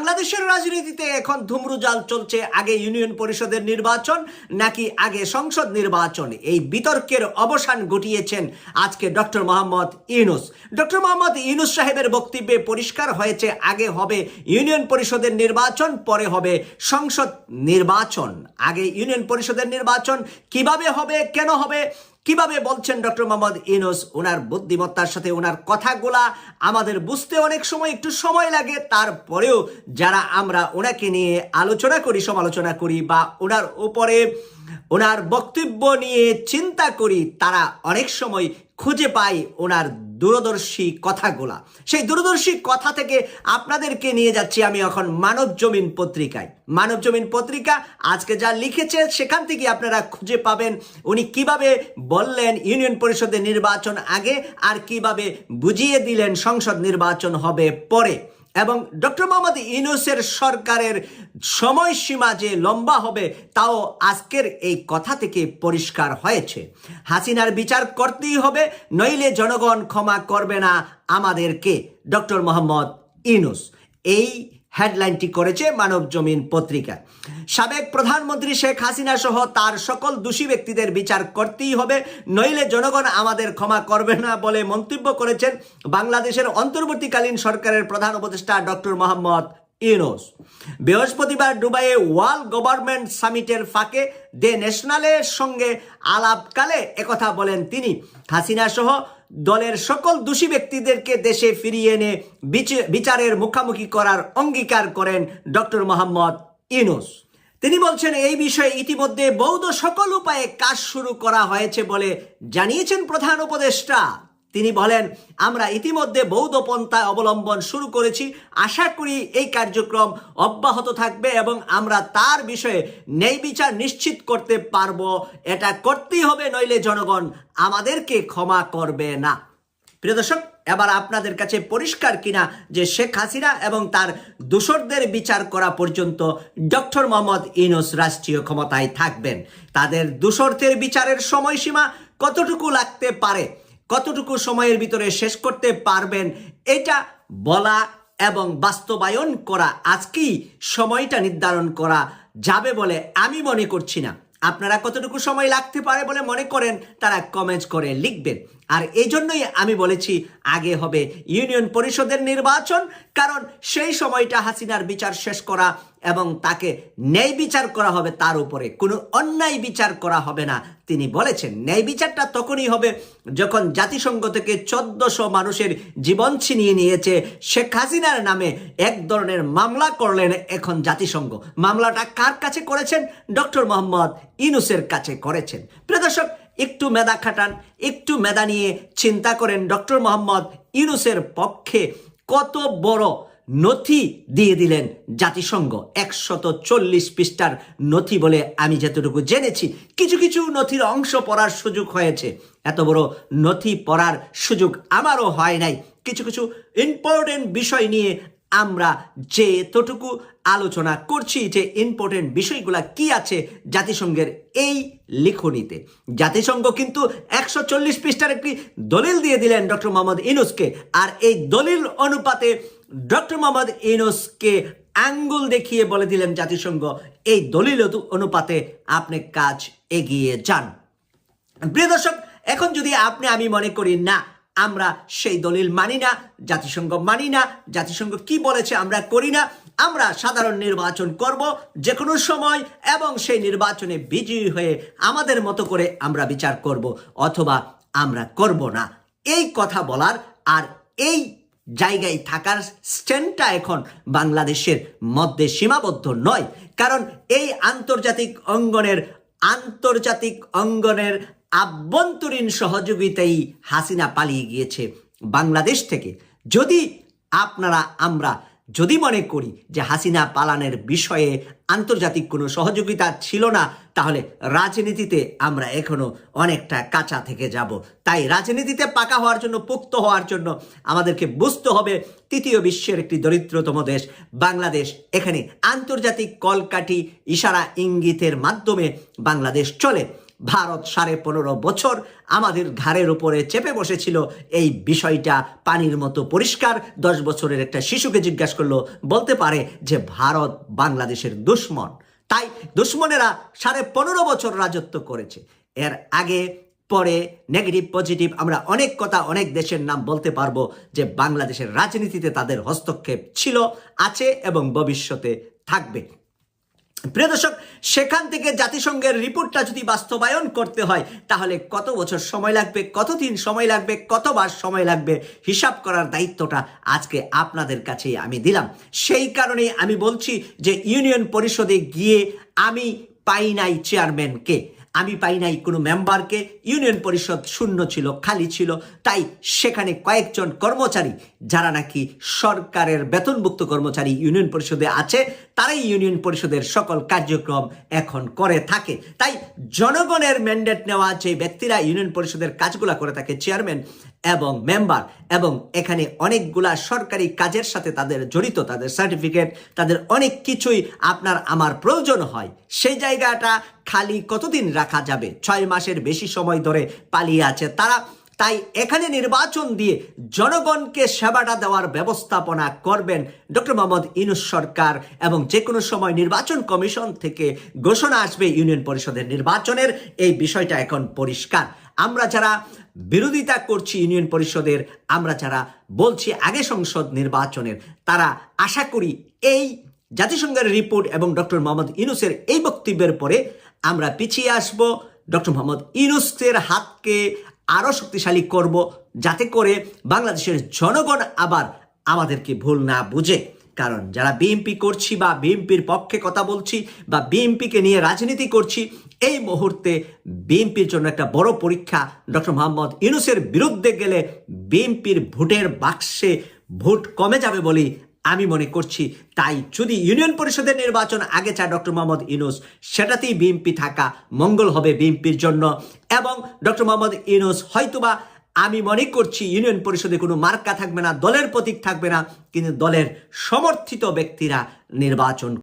বাংলাদেশের রাজনীতিতে এখন ধুমরুজাল চলছে, আগে ইউনিয়ন পরিষদের নির্বাচন, নাকি আগে সংসদ নির্বাচন? এই বিতর্কের অবসান ঘটিয়েছেন আজকে ডক্টর মোহাম্মদ ইউনুস। ডক্টর মোহাম্মদ ইউনুস সাহেবের বক্তব্যে পরিষ্কার হয়েছে, আগে হবে ইউনিয়ন পরিষদের নির্বাচন, পরে হবে সংসদ নির্বাচন। আগে ইউনিয়ন পরিষদের নির্বাচন কীভাবে হবে, কেন হবে কীভাবে বলছেন ডক্টর মোহাম্মদ ইনোস ওনার বুদ্ধিমত্তার সাথে ওনার কথাগুলা আমাদের বুঝতে অনেক সময় একটু সময় লাগে। তারপরেও যারা আমরা ওনাকে নিয়ে আলোচনা করি, সমালোচনা করি বা ওনার উপরে ওনার বক্তব্য নিয়ে চিন্তা করি, তারা অনেক সময় খুঁজে পাই ওনার দূরদর্শী কথাগুলা। সেই দূরদর্শী কথা থেকে আপনাদেরকে নিয়ে যাচ্ছি আমি এখন মানব জমিন পত্রিকায়। মানব জমিন পত্রিকা আজকে যা লিখেছে সেখান থেকে আপনারা খুঁজে পাবেন উনি কীভাবে বললেন ইউনিয়ন পরিষদের নির্বাচন আগে আর কীভাবে বুঝিয়ে দিলেন সংসদ নির্বাচন হবে পরে। এবং ডক্টর মোহাম্মদ ইউনুসের সরকারের সময়সীমা যে লম্বা হবে, তাও আজকের এই কথা থেকে পরিষ্কার হয়েছে। হাসিনার বিচার করতেই হবে, নইলে জনগণ ক্ষমা করবে না আমাদেরকে, ডক্টর মোহাম্মদ ইউনুস। এই হেডলাইনটি করেছে মানব জমিন পত্রিকা। সাবেক প্রধানমন্ত্রী শেখ হাসিনা সহ তার সকল দোষী ব্যক্তিদের বিচার করতেই হবে, নইলে জনগণ আমাদের ক্ষমা করবে না বলে মন্তব্য করেছেন বাংলাদেশের অন্তর্বর্তীকালীন সরকারের প্রধান উপদেষ্টা ডক্টর মোহাম্মদ ইউনুস। বৃহস্পতিবার দুবাইয়ে ওয়ার্ল্ড গভর্নমেন্ট সামিটের ফাঁকে দে ন্যাশনালের সঙ্গে আলাপকালে একথা বলেন তিনি। হাসিনা সহ দলের সকল দোষী ব্যক্তিদেরকে দেশে ফিরিয়ে এনে বিচ- বিচারের মুখামুখি করার অঙ্গীকার করেন ডক্টর মোহাম্মদ ইনুস তিনি বলছেন, এই বিষয়ে ইতিমধ্যে বৌদ্ধ সকল উপায়ে কাজ শুরু করা হয়েছে বলে জানিয়েছেন প্রধান উপদেষ্টা। তিনি বলেন, আমরা ইতিমধ্যে বৌদ্ধ পন্থা অবলম্বন শুরু করেছি। আশা করি এই কার্যক্রম অব্যাহত থাকবে এবং আমরা তার বিষয়ে ন্যায় বিচার নিশ্চিত করতে পারব। এটা করতেই হবে, নইলে জনগণ আমাদেরকে ক্ষমা করবে না। প্রিয় দর্শক, এবার আপনাদের কাছে পরিষ্কার কিনা যে শেখ হাসিনা এবং তার দোসরদের বিচার করা পর্যন্ত ডক্টর মোহাম্মদ ইনুস রাষ্ট্রীয় ক্ষমতায় থাকবেন। তাদের দোসরদের বিচারের সময়সীমা কতটুকু লাগতে পারে? কতটুকু সময়ের ভিতরে শেষ করতে পারবেন এটা বলা এবং বাস্তবায়ন করা, আজকেই সময়টা নির্ধারণ করা যাবে বলে আমি মনে করছি না। আপনারা কতটুকু সময় লাগতে পারে বলে মনে করেন, তারা কমেন্ট করে লিখবেন। আর এই জন্যই আমি বলেছি, আগে হবে ইউনিয়ন পরিষদের নির্বাচন, কারণ সেই সময়টা হাসিনার বিচার শেষ করা এবং তাকে ন্যায় বিচার করা হবে তার উপরে। কোনো অন্যায় বিচার করা হবে না। তিনি বলেছেন, ন্যায় বিচারটা তখনই হবে যখন জাতিসংঘ থেকে চোদ্দশো মানুষের জীবন ছিনিয়ে নিয়েছে। শেখ হাসিনার নামে এক ধরনের মামলা করলেন এখন জাতিসংঘ। মামলাটা কার কাছে করেছেন? ডক্টর মোহাম্মদ ইনুসের কাছে করেছেন। প্রিয় দর্শক, একটু মেধা খাটান, একটু মেধা নিয়ে চিন্তা করেন ডক্টর মোহাম্মদ ইউনুসের পক্ষে কত বড় নথি দিয়ে দিলেন জাতিসংঘ। একশত চল্লিশ পৃষ্ঠার নথি বলে আমি যতটুকু জেনেছি। কিছু কিছু নথির অংশ পড়ার সুযোগ হয়েছে। এত বড় নথি পড়ার সুযোগ আমারও হয় নাই। কিছু কিছু ইম্পর্টেন্ট বিষয় নিয়ে আমরা যে এতটুকু আলোচনা করছি যে ইম্পর্টেন্ট বিষয়গুলা কি আছে জাতিসংঘের এই লিখনিতে। জাতিসংঘ কিন্তু একশো চল্লিশ পৃষ্ঠার একটি দলিল দিয়ে দিলেন ডক্টর মোহাম্মদ ইনুসকে আর এই দলিল অনুপাতে ডক্টর মোহাম্মদ ইনুসকে আঙ্গুল দেখিয়ে বলে দিলেন জাতিসংঘ, এই দলিল অনুপাতে আপনি কাজ এগিয়ে যান। প্রিয় দর্শক, এখন যদি আপনি, আমি মনে করি না, আমরা সেই দলিল মানি না, জাতিসংঘ মানি না, জাতিসংঘ কি বলেছে আমরা করি না, আমরা সাধারণ নির্বাচন করব যে কোনো সময় এবং সেই নির্বাচনে বিজয়ী হয়ে আমাদের মতো করে আমরা বিচার করব অথবা আমরা করব না। এই কথা বলার আর এই জায়গায় থাকার স্ট্যান্ডটা এখন বাংলাদেশের মধ্যে সীমাবদ্ধ নয়। কারণ এই আন্তর্জাতিক অঙ্গনের আন্তর্জাতিক অঙ্গনের আভ্যন্তরীণ সহযোগিতাই হাসিনা পালিয়ে গিয়েছে বাংলাদেশ থেকে। যদি আপনারা, আমরা যদি মনে করি যে হাসিনা পালানের বিষয়ে আন্তর্জাতিক কোনো সহযোগিতা ছিল না, তাহলে রাজনীতিতে আমরা এখনও অনেকটা কাঁচা থেকে যাব। তাই রাজনীতিতে পাকা হওয়ার জন্য, পুক্ত হওয়ার জন্য আমাদেরকে বুঝতে হবে তৃতীয় বিশ্বের একটি দরিদ্রতম দেশ, বাংলাদেশ। এখানে আন্তর্জাতিক কলকাঠি ইশারা ইঙ্গিতের মাধ্যমে বাংলাদেশ চলে। ভারত সাড়ে পনেরো বছর আমাদের ঘাড়ের উপরে চেপে বসেছিল। এই বিষয়টা পানির মতো পরিষ্কার দশ বছরের একটা শিশুকে জিজ্ঞাসা করল, বলতে পারে যে ভারত বাংলাদেশের দুশ্মন। তাই দুশ্মনেরা সাড়ে পনেরো বছর রাজত্ব করেছে। এর আগে, পরে নেগেটিভ পজিটিভ আমরা অনেক কথা অনেক দেশের নাম বলতে পারব যে বাংলাদেশের রাজনীতিতে তাদের হস্তক্ষেপ ছিল, আছে এবং ভবিষ্যতে থাকবে। প্রিয় দর্শক সেখান থেকে জাতিসংঘের রিপোর্টটা যদি বাস্তবায়ন করতে হয়, তাহলে কত বছর সময় লাগবে কতদিন সময় লাগবে, কতবার সময় লাগবে, হিসাব করার দায়িত্বটা আজকে আপনাদের কাছেই আমি দিলাম। সেই কারণে আমি বলছি যে, ইউনিয়ন পরিষদে গিয়ে আমি পাই নাই চেয়ারম্যানকে আমি পাই নাই, কোনো মেম্বারকে। ইউনিয়ন পরিষদ শূন্য ছিল, খালি ছিল। তাই সেখানে কয়েকজন কর্মচারী, যারা নাকি সরকারের বেতনভুক্ত কর্মচারী ইউনিয়ন পরিষদে আছে, তারাই ইউনিয়ন পরিষদের সকল কার্যক্রম এখন করে থাকে। তাই জনগণের ম্যান্ডেট নেওয়া যে ব্যক্তিরা ইউনিয়ন পরিষদের কাজগুলা করে থাকে চেয়ারম্যান এবং মেম্বার এবং এখানে অনেকগুলা সরকারি কাজের সাথে তাদের জড়িত, তাদের সার্টিফিকেট তাদের অনেক কিছুই আপনার, আমার প্রয়োজন হয়, সেই জায়গাটা খালি কতদিন রাখা যাবে? ছয় মাসের বেশি সময় ধরে পালিয়ে আছে তারা। তাই এখানে নির্বাচন দিয়ে জনগণকে সেবাটা দেওয়ার ব্যবস্থাপনা করবেন ডক্টর মোহাম্মদ ইনুস সরকার এবং যে কোনো সময় নির্বাচন কমিশন থেকে ঘোষণা আসবে ইউনিয়ন পরিষদের নির্বাচনের। এই বিষয়টা এখন পরিষ্কার। আমরা যারা বিরোধিতা করছি ইউনিয়ন পরিষদের, আমরা যারা বলছি আগে সংসদ নির্বাচনের, তারা আশা করি এই জাতিসংঘের রিপোর্ট এবং ডক্টর মোহাম্মদ ইনুসের এই বক্তব্যের পরে আমরা পিছিয়ে আসব। ডক্টর মোহাম্মদ ইনুসের হাতকে আরও শক্তিশালী করব যাতে করে বাংলাদেশের জনগণ আবার আমাদেরকে ভুল না বুঝে। কারণ যারা বিএনপি করছি বা বিএনপির পক্ষে কথা বলছি বা বিএনপিকে নিয়ে রাজনীতি করছি, এই মুহূর্তে বিএনপির জন্য একটা বড় পরীক্ষা ডক্টর মোহাম্মদ ইউনুসের বিরুদ্ধে গেলে বিএনপির ভোটের বাক্সে ভোট কমে যাবে বলে আমি মনে করছি তাই যদি ইউনিয়ন পরিষদের নির্বাচন আগে চায় ডক্টর মোহাম্মদ ইনুস সেটাতেই বিএনপি থাকা মঙ্গল হবে বিএনপির জন্য। এবং ডক্টর মোহাম্মদ ইনুস হয়তোবা, আমি মনে করছি ইউনিয়ন পরিষদে কোনো মার্কা থাকবে না, দলের প্রতীক থাকবে না, কিন্তু দলের সমর্থিত ব্যক্তিরা নির্বাচন